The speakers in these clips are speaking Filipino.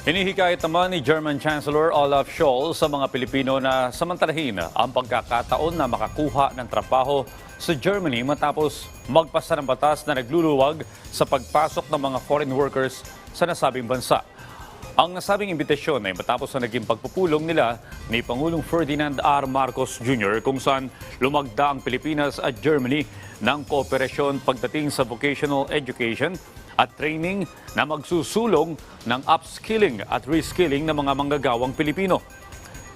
Hinihikayat naman ni German Chancellor Olaf Scholz sa mga Pilipino na samantalahin ang pagkakataon na makakuha ng trabaho sa Germany matapos magpasa ng batas na nagluluwag sa pagpasok ng mga foreign workers sa nasabing bansa. Ang nasabing imbitasyon ay matapos na naging pagpupulong nila ni Pangulong Ferdinand R. Marcos Jr. kung saan lumagda ang Pilipinas at Germany ng kooperasyon pagdating sa vocational education at training na magsusulong ng upskilling at reskilling ng mga manggagawang Pilipino.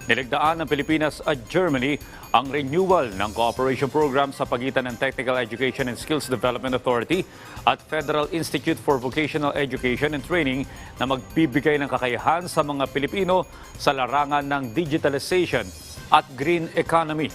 Nilagdaan ng Pilipinas at Germany ang renewal ng cooperation program sa pagitan ng Technical Education and Skills Development Authority at Federal Institute for Vocational Education and Training na magbibigay ng kakayahan sa mga Pilipino sa larangan ng digitalization at green economy.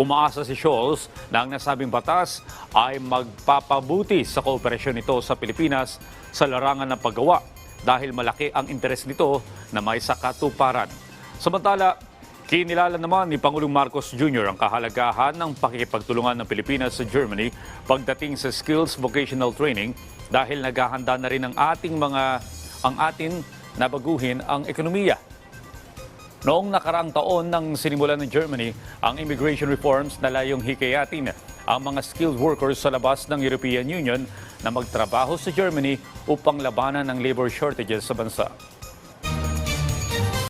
Umaasa si Scholz na ang nasabing batas ay magpapabuti sa kooperasyon nito sa Pilipinas sa larangan ng paggawa dahil malaki ang interes nito na may sakatuparan. Samantala, kinilala naman ni Pangulong Marcos Jr. ang kahalagahan ng pakikipagtulungan ng Pilipinas sa Germany pagdating sa skills vocational training dahil naghahanda na rin ang ating mga ang atin na baguhin ang ekonomiya. Noong nakaraang taon nang sinimulan ng Germany ang immigration reforms na layong hikayatin ang mga skilled workers sa labas ng European Union na magtrabaho sa Germany upang labanan ang labor shortages sa bansa.